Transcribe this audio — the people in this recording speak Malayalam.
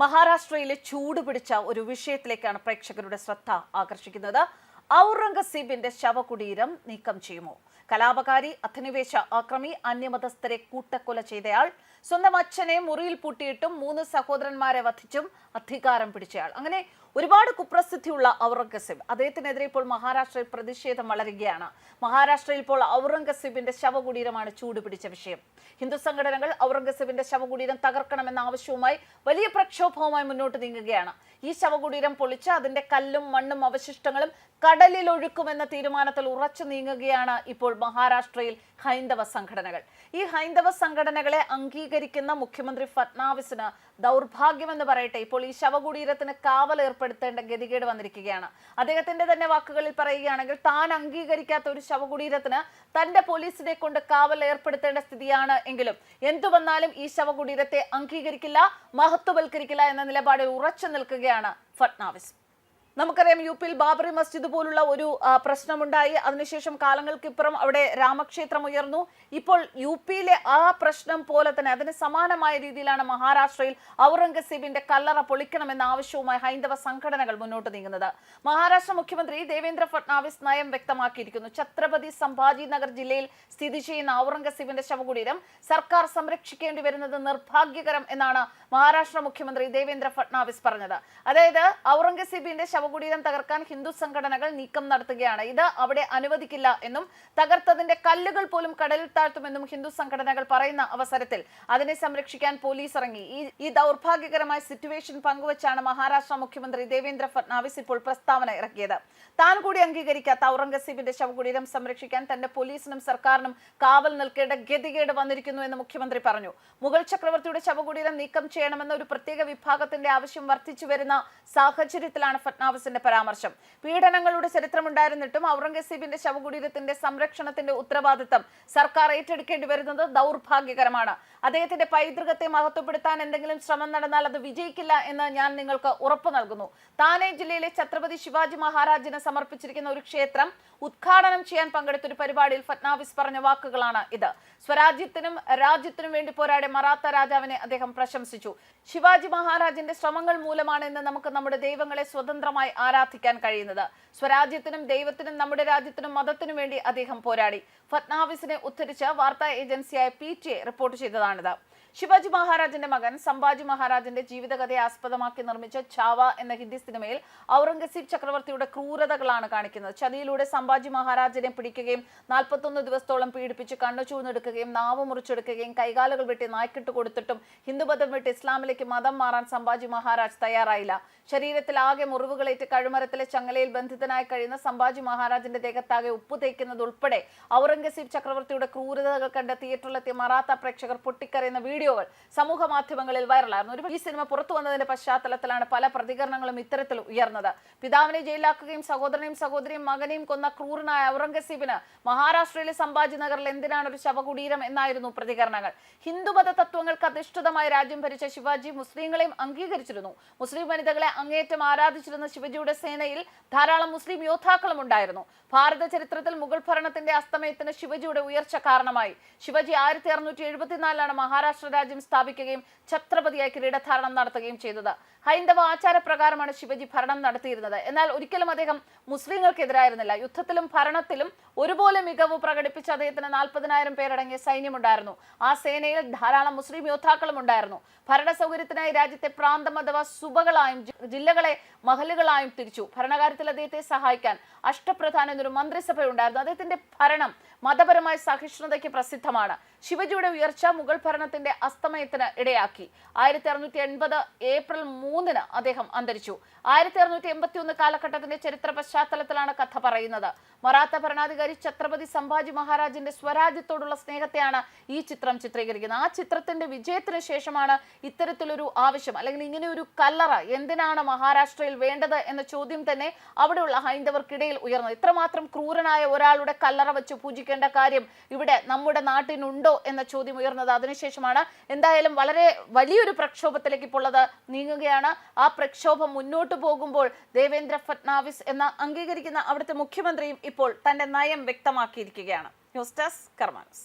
മഹാരാഷ്ട്രയിലെ ചൂട് പിടിച്ച ഒരു വിഷയത്തിലേക്കാണ് പ്രേക്ഷകരുടെ ശ്രദ്ധ ആകർഷിക്കുന്നത്. ഔറംഗസീബിന്റെ ശവകുടീരം നീക്കം ചെയ്യുമോ? കലാപകാരി അധിനിവേശ ആക്രമി അന്യമതസ്ഥരെ കൂട്ടക്കൊല ചെയ്തയാൾ സ്വന്തം അച്ഛനെ മുറിയിൽ പൂട്ടിയിട്ടും മൂന്ന് സഹോദരന്മാരെ വധിച്ചും അധികാരം പിടിച്ചയാൾ. അങ്ങനെ ഒരുപാട് കുപ്രസിദ്ധിയുള്ള ഔറംഗസീബ്. അദ്ദേഹത്തിനെതിരെ ഇപ്പോൾ മഹാരാഷ്ട്രയിൽ പ്രതിഷേധം വളരുകയാണ്. മഹാരാഷ്ട്രയിൽ ഇപ്പോൾ ഔറംഗസീബിന്റെ ശവകുടീരമാണ് ചൂടുപിടിച്ച വിഷയം. ഹിന്ദു സംഘടനകൾ ഔറംഗസീബിന്റെ ശവകുടീരം തകർക്കണമെന്ന ആവശ്യവുമായി വലിയ പ്രക്ഷോഭവുമായി മുന്നോട്ട് നീങ്ങുകയാണ്. ഈ ശവകുടീരം പൊളിച്ച് അതിന്റെ കല്ലും മണ്ണും അവശിഷ്ടങ്ങളും കടലിൽ ഒഴുക്കുമെന്ന തീരുമാനത്തിൽ ഉറച്ചു നീങ്ങുകയാണ് ഇപ്പോൾ മഹാരാഷ്ട്രയിൽ ഹൈന്ദവ സംഘടനകൾ. ഈ ഹൈന്ദവ സംഘടനകളെ അംഗീകരിക്കുന്ന മുഖ്യമന്ത്രി ഫട്നാവിസിന് ദൗർഭാഗ്യമെന്ന് പറയട്ടെ. ഇപ്പോൾ ഈ ശവകുടീരത്തിന് കാവൽ ഏർപ്പെടുത്തേണ്ട ഗതികേട് വന്നിരിക്കുകയാണ്. അദ്ദേഹത്തിന്റെ തന്നെ വാക്കുകളിൽ പറയുകയാണെങ്കിൽ താൻ അംഗീകരിക്കാത്ത ഒരു ശവകുടീരത്തിന് തന്റെ പോലീസിനെ കൊണ്ട് കാവൽ ഏർപ്പെടുത്തേണ്ട സ്ഥിതിയാണ് എങ്കിലും എന്തു വന്നാലും ഈ ശവകുടീരത്തെ അംഗീകരിക്കില്ല മഹത്വവൽക്കരിക്കില്ല എന്ന നിലപാടിൽ ഉറച്ചു നിൽക്കുകയാണ് ഫട്നാവിസ്. നമുക്കറിയാം യു പിയിൽ ബാബറി മസ്ജിദ് പോലുള്ള ഒരു പ്രശ്നമുണ്ടായി. അതിനുശേഷം കാലങ്ങൾക്കിപ്പുറം അവിടെ രാമക്ഷേത്രം ഉയർന്നു. ഇപ്പോൾ യു പിയിലെ ആ പ്രശ്നം പോലെ തന്നെ അതിന് സമാനമായ രീതിയിലാണ് മഹാരാഷ്ട്രയിൽ ഔറംഗസീബിന്റെ കല്ലറ പൊളിക്കണമെന്ന ആവശ്യവുമായി ഹൈന്ദവ സംഘടനകൾ മുന്നോട്ട് നീങ്ങുന്നത്. മഹാരാഷ്ട്ര മുഖ്യമന്ത്രി ദേവേന്ദ്ര ഫട്നാവിസ് നയം വ്യക്തമാക്കിയിരിക്കുന്നു. ഛത്രപതി സംഭാജി നഗർ ജില്ലയിൽ സ്ഥിതി ചെയ്യുന്ന ഔറംഗസീബിന്റെ ശവകുടീരം സർക്കാർ സംരക്ഷിക്കേണ്ടി വരുന്നത് നിർഭാഗ്യകരം എന്നാണ് മഹാരാഷ്ട്ര മുഖ്യമന്ത്രി ദേവേന്ദ്ര ഫട്നാവിസ് പറഞ്ഞത്. അതായത് ഔറംഗസീബിന്റെ ശവകുടീരം തകർക്കാൻ ഹിന്ദു സംഘടനകൾ നീക്കം നടത്തുകയാണ്. ഇത് അവിടെ അനുവദിക്കില്ല എന്നും തകർത്തതിന്റെ കല്ലുകൾ പോലും കടലിൽ താഴ്ത്തുമെന്നും ഹിന്ദു സംഘടനകൾ പറയുന്ന അവസരത്തിൽ അതിനെ സംരക്ഷിക്കാൻ പോലീസ് ഇറങ്ങി. ഈ ദൗർഭാഗ്യകരമായ സിറ്റുവേഷൻ പങ്കുവച്ചാണ് മഹാരാഷ്ട്ര മുഖ്യമന്ത്രി ദേവേന്ദ്ര ഫട്നാവിസ് ഇപ്പോൾ പ്രസ്താവന ഇറക്കിയത്. താൻ കൂടി അംഗീകരിക്കാത്ത ഔറംഗസീബിന്റെ ശവകുടീരം സംരക്ഷിക്കാൻ തന്റെ പോലീസിനും സർക്കാരിനും കാവൽ നിൽക്കേണ്ട ഗതികേട് വന്നിരിക്കുന്നു എന്ന് മുഖ്യമന്ത്രി പറഞ്ഞു. മുഗൾ ചക്രവർത്തിയുടെ ശവകുടീരം നീക്കം ചെയ്യണമെന്ന ഒരു പ്രത്യേക വിഭാഗത്തിന്റെ ആവശ്യം വർദ്ധിച്ചു വരുന്ന സാഹചര്യത്തിലാണ് ഫട്നാവിസിന്റെ പരാമർശം. പീഡനങ്ങളുടെ ചരിത്രമുണ്ടായിരുന്നിട്ടും ഔറംഗസീബിന്റെ ശവകുടീരത്തിന്റെ സംരക്ഷണത്തിന്റെ ഉത്തരവാദിത്തം സർക്കാർ ഏറ്റെടുക്കേണ്ടി വരുന്നത് ദൗർഭാഗ്യകരമാണ്. അദ്ദേഹത്തിന്റെ പൈതൃകത്തെ മഹത്വപ്പെടുത്താൻ എന്തെങ്കിലും ശ്രമം നടന്നാൽ അത് വിജയിക്കില്ല എന്ന് ഞാൻ നിങ്ങൾക്ക് ഉറപ്പു നൽകുന്നു. താനെ ജില്ലയിലെ ഛത്രപതി ശിവാജി മഹാരാജിന് സമർപ്പിച്ചിരിക്കുന്ന ഒരു ക്ഷേത്രം ഉദ്ഘാടനം ചെയ്യാൻ പങ്കെടുത്ത ഒരു പരിപാടിയിൽ ഫട്നാവിസ് പറഞ്ഞ വാക്കുകളാണ് ഇത്. സ്വരാജ്യത്തിനും രാജ്യത്തിനും വേണ്ടി പോരാടിയ മറാത്ത രാജാവിനെ അദ്ദേഹം പ്രശംസിച്ചു. ശിവാജി മഹാരാജിന്റെ ശ്രമങ്ങൾ മൂലമാണ് ഇന്ന് നമുക്ക് നമ്മുടെ ദൈവങ്ങളെ സ്വതന്ത്രമായി ആരാധിക്കാൻ കഴിയുന്നത്. സ്വരാജ്യത്തിനും ദൈവത്തിനും നമ്മുടെ രാജ്യത്തിനും മതത്തിനും വേണ്ടി അദ്ദേഹം പോരാടി. ഫട്നാവിസിനെ ഉദ്ധരിച്ച് വാർത്താ ഏജൻസിയായ പി ടി റിപ്പോർട്ട് ചെയ്തതാണിത്. ശിവാജി മഹാരാജന്റെ മകൻ സംഭാജി മഹാരാജന്റെ ജീവിതകഥയെ ആസ്പദമാക്കി നിർമ്മിച്ച ചാവ എന്ന ഹിന്ദി സിനിമയിൽ ഔറംഗസീബ് ചക്രവർത്തിയുടെ ക്രൂരതകളാണ് കാണിക്കുന്നത്. ചതിയിലൂടെ സംഭാജി മഹാരാജനെ പിടിക്കുകയും നാൽപ്പത്തൊന്ന് ദിവസത്തോളം പീഡിപ്പിച്ച് കണ്ണു ചൂന്നെടുക്കുകയും നാവ് മുറിച്ചെടുക്കുകയും കൈകാലുകൾ വെട്ടി നായ്ക്കിട്ട് കൊടുത്തിട്ടും ഹിന്ദുമതം വിട്ട് ഇസ്ലാമിലേക്ക് മതം മാറാൻ സംഭാജി മഹാരാജ് തയ്യാറായില്ല. ശരീരത്തിൽ ആകെ മുറിവുകളേറ്റ് കഴുമരത്തിലെ ചങ്ങലയിൽ ബന്ധിതനായി കഴിയുന്ന സംഭാജി മഹാരാജന്റെ ദേഹത്താകെ ഉപ്പു തേക്കുന്നത് ഉൾപ്പെടെ ഔറംഗസീബ് ചക്രവർത്തിയുടെ ക്രൂരതകൾ കണ്ട് തിയേറ്ററിലെത്തിയ മറാത്ത പ്രേക്ഷകർ പൊട്ടിക്കരയുന്ന വീഡിയോകൾ സമൂഹ മാധ്യമങ്ങളിൽ വൈറലായിരുന്നു. ഒരു ഈ സിനിമ പുറത്തു വന്നതിന്റെ പശ്ചാത്തലത്തിലാണ് പല പ്രതികരണങ്ങളും ഇത്തരത്തിൽ ഉയർന്നത്. പിതാവിനെ ജയിലാക്കുകയും സഹോദരനെയും സഹോദരിയും മകനെയും കൊന്ന ക്രൂരനായ ഔറംഗസീബിന് മഹാരാഷ്ട്രയിലെ സംഭാജി നഗറിൽ എന്തിനാണ് ഒരു ശവകുടീരം എന്നായിരുന്നു പ്രതികരണങ്ങൾ. ഹിന്ദുമത തത്വങ്ങൾക്ക് അധിഷ്ഠിതമായി രാജ്യം ഭരിച്ച ശിവാജി മുസ്ലിങ്ങളെയും അംഗീകരിച്ചിരുന്നു. മുസ്ലിം വനിതകളെ അങ്ങേറ്റം ആരാധിച്ചിരുന്ന ശിവജിയുടെ സേനയിൽ ധാരാളം മുസ്ലിം യോദ്ധാക്കളും ഉണ്ടായിരുന്നു. ഭാരത ചരിത്രത്തിൽ മുഗൾ ഭരണത്തിന്റെ അസ്തമയത്തിന് ശിവജിയുടെ ഉയർച്ച കാരണമായി. ശിവജി ആയിരത്തി അറുന്നൂറ്റി എഴുപത്തിനാലിലാണ് മഹാരാഷ്ട്ര രാജ്യം സ്ഥാപിക്കുകയും ഛത്രപതിയായി കിരീടധാരണം നടത്തുകയും ചെയ്തത്. ഹൈന്ദവ ആചാരപ്രകാരമാണ് ശിവജി ഭരണം നടത്തിയിരുന്നത്. എന്നാൽ ഒരിക്കലും അദ്ദേഹം മുസ്ലിങ്ങൾക്കെതിരായിരുന്നില്ല. യുദ്ധത്തിലും ഭരണത്തിലും ഒരുപോലെ മികവ് പ്രകടിപ്പിച്ച അദ്ദേഹത്തിന് നാൽപ്പതിനായിരം പേരടങ്ങിയ സൈന്യമുണ്ടായിരുന്നു. ആ സേനയിൽ ധാരാളം മുസ്ലിം യോദ്ധാക്കളും ഉണ്ടായിരുന്നു. ഭരണ സൗകര്യത്തിനായി രാജ്യത്തെ പ്രാന്തം അഥവാ സുബകളായും ജില്ലകളെ മഹലുകളായും തിരിച്ചു. ഭരണകാര്യത്തിൽ അദ്ദേഹത്തെ സഹായിക്കാൻ അഷ്ടപ്രധാന എന്നൊരു മന്ത്രിസഭ ഉണ്ടായിരുന്നു അദ്ദേഹത്തിന്റെ ഭരണം മതപരമായ സഹിഷ്ണുതയ്ക്ക് പ്രസിദ്ധമാണ്. ശിവജിയുടെ ഉയർച്ച മുഗൾ ഭരണത്തിന്റെ അസ്തമയത്തിന് ഇടയാക്കി. ആയിരത്തി അറുന്നൂറ്റി എൺപത് ഏപ്രിൽ മൂന്നിന് അദ്ദേഹം അന്തരിച്ചു. ആയിരത്തി അറുന്നൂറ്റി എൺപത്തി ഒന്ന് കാലഘട്ടത്തിന്റെ ചരിത്ര പശ്ചാത്തലത്തിലാണ് കഥ പറയുന്നത്. മറാത്ത ഭരണാധികാരി ഛത്രപതി സംഭാജി മഹാരാജിന്റെ സ്വരാജ്യത്തോടുള്ള സ്നേഹത്തെയാണ് ഈ ചിത്രം ചിത്രീകരിക്കുന്നത്. ആ ചിത്രത്തിന്റെ വിജയത്തിന് ശേഷമാണ് ഇത്തരത്തിലൊരു ആവശ്യം അല്ലെങ്കിൽ ഇങ്ങനെ ഒരു കല്ലറ എന്തിനാണ് മഹാരാഷ്ട്രയിൽ വേണ്ടത് എന്ന ചോദ്യം തന്നെ അവിടെയുള്ള ഹൈന്ദവർക്കിടയിൽ ഉയർന്നത്. ഇത്രമാത്രം ക്രൂരനായ ഒരാളുടെ കല്ലറ വെച്ച് പൂജിക്കേണ്ട കാര്യം ഇവിടെ നമ്മുടെ നാട്ടിനുണ്ടോ എന്ന ചോദ്യം ഉയർന്നത്. അതിനുശേഷമാണ് എന്തായാലും വളരെ വലിയൊരു പ്രക്ഷോഭത്തിലേക്ക് ഇപ്പോൾ അത് നീങ്ങുകയാണ്. ആ പ്രക്ഷോഭം മുന്നോട്ട് പോകുമ്പോൾ ദേവേന്ദ്ര ഫട്നാവിസ് എന്ന അംഗീകരിക്കുന്ന അവിടുത്തെ മുഖ്യമന്ത്രിയും ഇപ്പോൾ തന്റെ നയം വ്യക്തമാക്കിയിരിക്കുകയാണ്. News desk കർമാനസ്.